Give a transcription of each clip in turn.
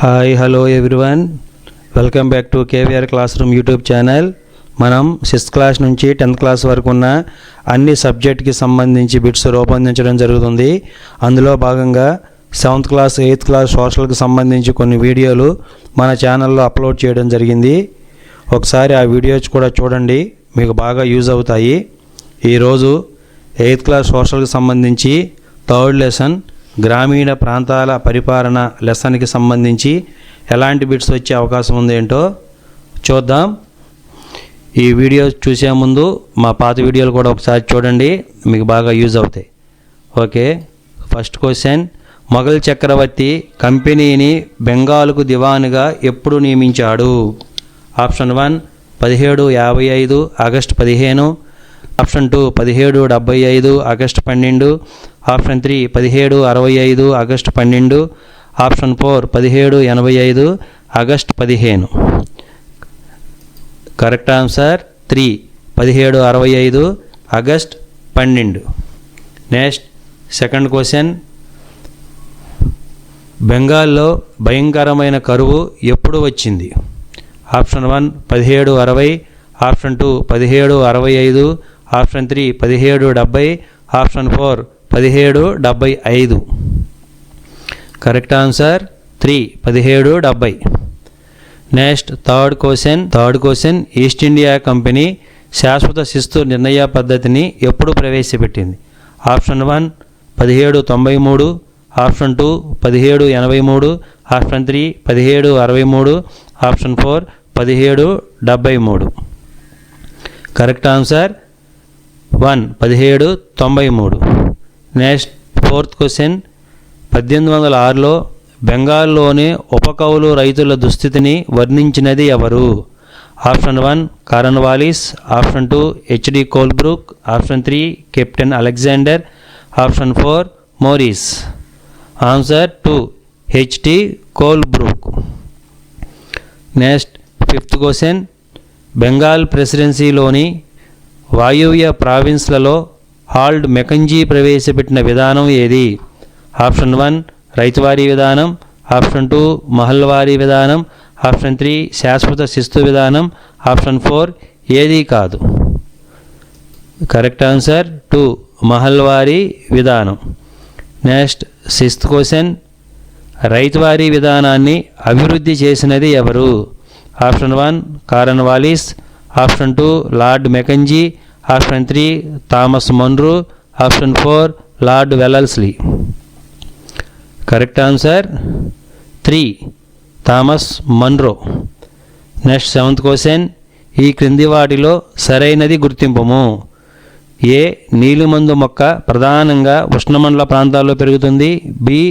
Hi hello everyone welcome back to KVR class room YouTube channel మనం sixth class నుంచి tenth class వరకు ఉన్న అన్ని సబ్జెక్ట్కి సంబంధించి బిట్స్ రూపొందించడం జరుగుతుంది. అందులో భాగంగా సెవెంత్ క్లాస్ ఎయిత్ క్లాస్ సోషల్కి సంబంధించి కొన్ని వీడియోలు మన ఛానల్లో అప్లోడ్ చేయడం జరిగింది. ఒకసారి ఆ వీడియోస్ కూడా చూడండి మీకు బాగా యూజ్ అవుతాయి. ఈరోజు ఎయిత్ క్లాస్ సోషల్కి సంబంధించి థర్డ్ లెసన్ గ్రామీణ ప్రాంతాల పరిపాలన లెసన్కి సంబంధించి ఎలాంటి బిట్స్ వచ్చే అవకాశం ఉంది ఏంటో చూద్దాం. ఈ వీడియో చూసే ముందు మా పాత వీడియోలు కూడా ఒకసారి చూడండి మీకు బాగా యూజ్ అవుతాయి. Okay first question. మొఘల్ చక్రవర్తి కంపెనీని బెంగాల్కు దివానుగా ఎప్పుడు నియమించాడు? ఆప్షన్ వన్ పదిహేడు యాభై ఐదు ఆగస్టు పదిహేను. ఆప్షన్ టూ పదిహేడు డెబ్బై ఐదు ఆగస్టు పన్నెండు. ఆప్షన్ త్రీ పదిహేడు అరవై ఐదు ఆగస్టు పన్నెండు. ఆప్షన్ ఫోర్ పదిహేడు ఎనభై ఐదు ఆగస్ట్ పదిహేను. కరెక్ట్ ఆన్సర్ త్రీ పదిహేడు అరవై ఐదు ఆగస్ట్ పన్నెండు. Next second question. బెంగాల్లో భయంకరమైన కరువు ఎప్పుడు వచ్చింది? ఆప్షన్ వన్ పదిహేడు అరవై. ఆప్షన్ టూ పదిహేడు అరవై ఐదు. ఆప్షన్ త్రీ పదిహేడు డెబ్బై. ఆప్షన్ ఫోర్ పదిహేడు డెబ్బై ఐదు. కరెక్ట్ ఆన్సర్ త్రీ పదిహేడు డెబ్బై. Next third question third question East India Company శాశ్వత శిస్తు నిర్ణయ పద్ధతిని ఎప్పుడు ప్రవేశపెట్టింది? ఆప్షన్ వన్ పదిహేడు తొంభై మూడు. ఆప్షన్ టూ పదిహేడు ఎనభై మూడు. ఆప్షన్ త్రీ పదిహేడు అరవై మూడు. ఆప్షన్ ఫోర్ పదిహేడు డెబ్బై మూడు. కరెక్ట్ ఆన్సర్ వన్ పదిహేడు తొంభై మూడు. Next fourth question. పద్దెనిమిది వందల ఆరులో బెంగాల్లోని ఉపకౌలు రైతుల దుస్థితిని వర్ణించినది ఎవరు? Option one Cornwallis option two H D Colebrooke option three captain Alexander option four Morris. Answer two H D Colebrooke. Next fifth question. Bengal ప్రెసిడెన్సీలోని వాయువ్య ప్రావిన్స్లలో హాల్డ్ మెకంజీ ప్రవేశపెట్టిన విధానం ఏది? ఆప్షన్ వన్ రైతువారీ విధానం. ఆప్షన్ టూ మహల్వారీ విధానం. ఆప్షన్ త్రీ శాశ్వత శిస్తు విధానం. ఆప్షన్ ఫోర్ ఏదీ కాదు. కరెక్ట్ ఆన్సర్ టూ మహల్వారీ విధానం. Next sixth question. రైతువారీ విధానాన్ని అభివృద్ధి చేసినది ఎవరు? Option one Cornwallis option two lord Mackenzie. Option three Thomas Munro. Option four lord Wellesley correct answer three Thomas Munro. Next seventh question ఈ క్రింది వాటిలో సరైనది గుర్తింపము. ఏ నీలిమందు మొక్క ప్రధానంగా ఉష్ణమండల ప్రాంతాల్లో పెరుగుతుంది? బి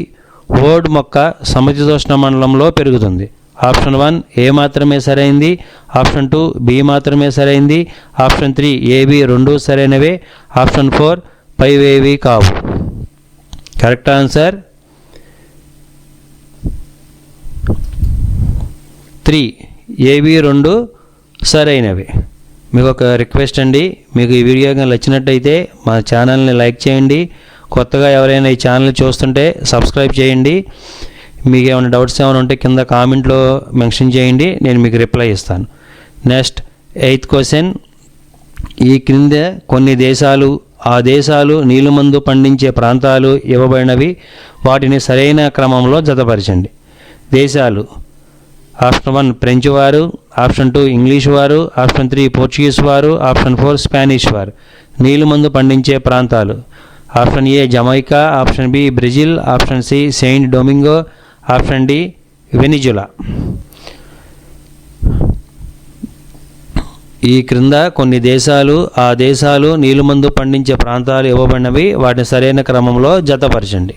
ఓడ్ మొక్క సమశీతోష్ణ మండలంలో పెరుగుతుంది. ఆప్షన్ వన్ ఏ మాత్రమే సరైంది. ఆప్షన్ టూ బి మాత్రమే సరైంది. ఆప్షన్ త్రీ ఏబి రెండు సరైనవే. ఆప్షన్ ఫోర్ పైవేవి కావు. కరెక్ట్ ఆన్సర్ త్రీ ఏవి రెండు సరైనవి. మీకు ఒక రిక్వెస్ట్ అండి. మీకు ఈ వీడియో కానీ నచ్చినట్టయితే మా ఛానల్ని లైక్ చేయండి. కొత్తగా ఎవరైనా ఈ ఛానల్ చూస్తుంటే సబ్స్క్రైబ్ చేయండి. మీకు ఏమైనా డౌట్స్ ఏమైనా ఉంటే కింద కామెంట్లో మెన్షన్ చేయండి నేను మీకు రిప్లై ఇస్తాను. Next eighth question. ఈ క్రింద కొన్ని దేశాలు ఆ దేశాలు నీలుమందు పండించే ప్రాంతాలు ఇవ్వబడినవి. వాటిని సరైన క్రమంలో జతపరచండి. దేశాలు. ఆప్షన్ వన్ ఫ్రెంచ్ వారు ఆప్షన్ టూ ఇంగ్లీష్ వారు ఆప్షన్ త్రీ పోర్చుగీస్ వారు ఆప్షన్ ఫోర్ స్పానిష్ వారు. నీలుమందు పండించే ప్రాంతాలు. Option A Jamaica option B Brazil option C Saint Domingo option D Venezuela. ఈ క్రింద కొన్ని దేశాలు ఆ దేశాలు నీలుమందు పండించే ప్రాంతాలు ఇవ్వబడినవి. వాటిని సరైన క్రమంలో జతపరచండి.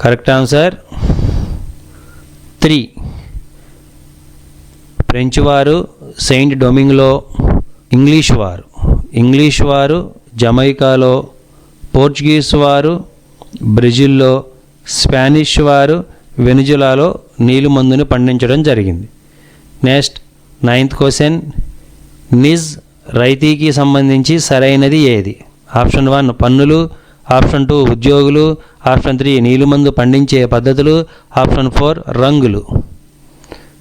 Correct answer three. ఫ్రెంచ్ వారు సెయింట్ డొమింగ్లో ఇంగ్లీష్ వారు. ఇంగ్లీష్ వారు జమైకాలో పోర్చుగీస్ వారు బ్రెజిల్లో స్పానిష్ వారు వెనిజులాలో నీలిమందుని పండించడం జరిగింది. Next ninth question. నిజ్ రైతీకి సంబంధించి సరైనది ఏది? ఆప్షన్ వన్ పన్నులు. ఆప్షన్ టూ ఉద్యోగులు. ఆప్షన్ త్రీ నీలిమందు పండించే పద్ధతులు. ఆప్షన్ ఫోర్ రంగులు.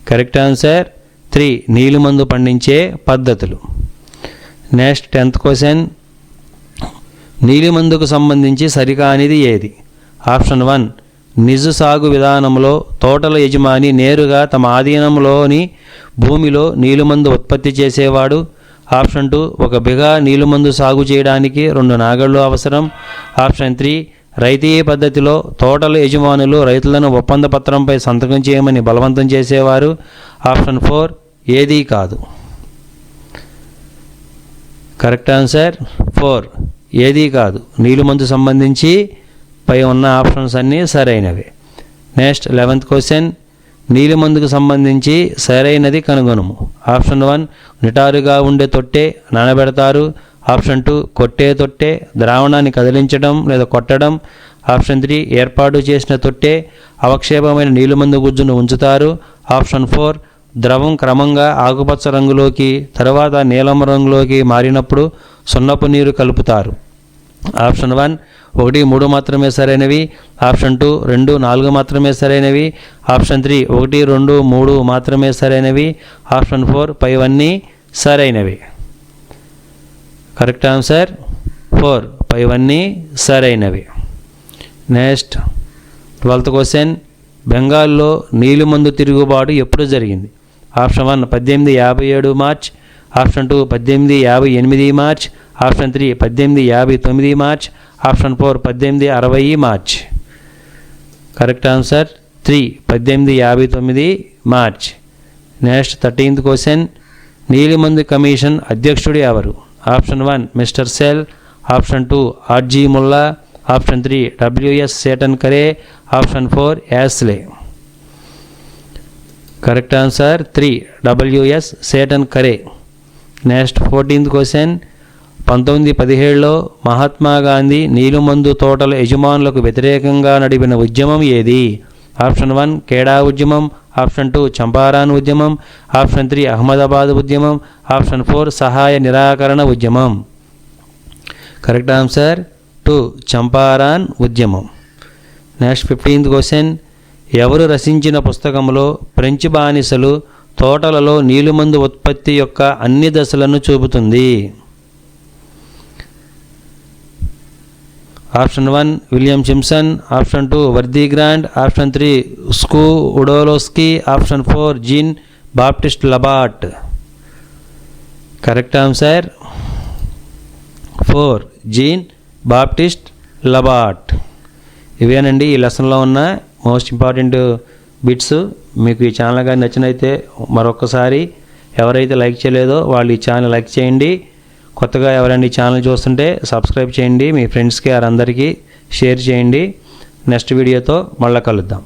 Correct answer? త్రీ నీలిమందు పండించే పద్ధతులు. Next tenth question. నీలిమందుకు సంబంధించి సరికానిది ఏది? ఆప్షన్ వన్ నిజ సాగు విధానంలో తోటల యజమాని నేరుగా తమ ఆధీనంలోని భూమిలో నీలుమందు ఉత్పత్తి చేసేవాడు. ఆప్షన్ టూ ఒక బిగా నీలుమందు సాగు చేయడానికి రెండు నాగళ్ళు అవసరం. ఆప్షన్ త్రీ రైతీ పద్ధతిలో తోటల యజమానులు రైతులను ఒప్పంద పత్రంపై సంతకం చేయమని బలవంతం చేసేవారు. ఆప్షన్ ఫోర్ ఏదీ కాదు. కరెక్ట్ ఆన్సర్ ఫోర్ ఏదీ కాదు. నీలిమందు సంబంధించి పై ఉన్న ఆప్షన్స్ అన్నీ సరైనవి. నెక్స్ట్ లెవెంత్ క్వశ్చన్ నీలిమందుకు సంబంధించి సరైనది కనుగొనము. ఆప్షన్ వన్ నిటారుగా ఉండే తొట్టే నానబెడతారు. ఆప్షన్ టూ కొట్టే తొట్టే ద్రావణాన్ని కదిలించడం లేదా కొట్టడం. ఆప్షన్ త్రీ ఏర్పాటు చేసిన తొట్టే అవక్షేపమైన నీలిమందు గుజ్జును ఉంచుతారు. ఆప్షన్ ఫోర్ ద్రవం క్రమంగా ఆకుపచ్చ రంగులోకి తర్వాత నీలం రంగులోకి మారినప్పుడు సున్నపు నీరు కలుపుతారు. ఆప్షన్ వన్ ఒకటి మూడు మాత్రమే సరైనవి. ఆప్షన్ టూ రెండు నాలుగు మాత్రమే సరైనవి. ఆప్షన్ త్రీ ఒకటి రెండు మూడు మాత్రమే సరైనవి. ఆప్షన్ ఫోర్ పైవన్నీ సరైనవి. Correct answer? ఫోర్ పైవన్నీ సరైనవి. Next twelfth question. బెంగాల్లో నీలిమందు తిరుగుబాటు ఎప్పుడు జరిగింది? ఆప్షన్ వన్ పద్దెనిమిది యాభై ఏడు మార్చ్. ఆప్షన్ టూ పద్దెనిమిది యాభై ఎనిమిది మార్చ్. ఆప్షన్ త్రీ పద్దెనిమిది యాభై తొమ్మిది మార్చ్. ఆప్షన్ ఫోర్ పద్దెనిమిది అరవై మార్చ్. కరెక్ట్ ఆన్సర్ త్రీ పద్దెనిమిది యాభై తొమ్మిది మార్చ్. నెక్స్ట్ థర్టీన్త్ క్వశ్చన్ నీలిమందు కమిషన్ అధ్యక్షుడు ఎవరు? Option one mister Sell. Option two R G Mulla. Option three W S Seton Karr. Option four Ashley. Correct answer three W S Seton Karr. Next fourteenth question పంతొమ్మిది పదిహేడులో మహాత్మా గాంధీ నీలుమందు తోటల యజమానులకు వ్యతిరేకంగా నడిపిన ఉద్యమం ఏది? ఆప్షన్ వన్ కేడా ఉద్యమం. ఆప్షన్ టూ చంపారాన్ ఉద్యమం. ఆప్షన్ త్రీ అహ్మదాబాద్ ఉద్యమం. ఆప్షన్ ఫోర్ సహాయ నిరాకరణ ఉద్యమం. కరెక్ట్ ఆన్సర్ టూ చంపారాన్ ఉద్యమం. Next fifteenth question. ఎవరు రచించిన పుస్తకంలో ఫ్రెంచ్ బానిసలు తోటలలో నీలిమందు ఉత్పత్తి యొక్క అన్ని దశలను చూపుతుంది? Option one William Jimson option two Worthy Grand option three స్కూ ఉడోలోస్కీ option four Jean Baptiste Labat. Correct answer four Jean Baptiste Labat. ఇవేనండి ఈ లెసన్లో ఉన్న మోస్ట్ ఇంపార్టెంట్ బిట్స్. మీకు ఈ ఛానల్ కానీ నచ్చినైతే మరొకసారి ఎవరైతే లైక్ చేయలేదో వాళ్ళు ఈ ఛానల్ లైక్ చేయండి. కొత్తగా ఎవరైనా ఛానల్ చూస్తుంటే సబ్స్క్రైబ్ చేయండి మీ ఫ్రెండ్స్కి వారందరికీ షేర్ చేయండి. నెక్స్ట్ వీడియోతో మళ్ళీ కలుద్దాం.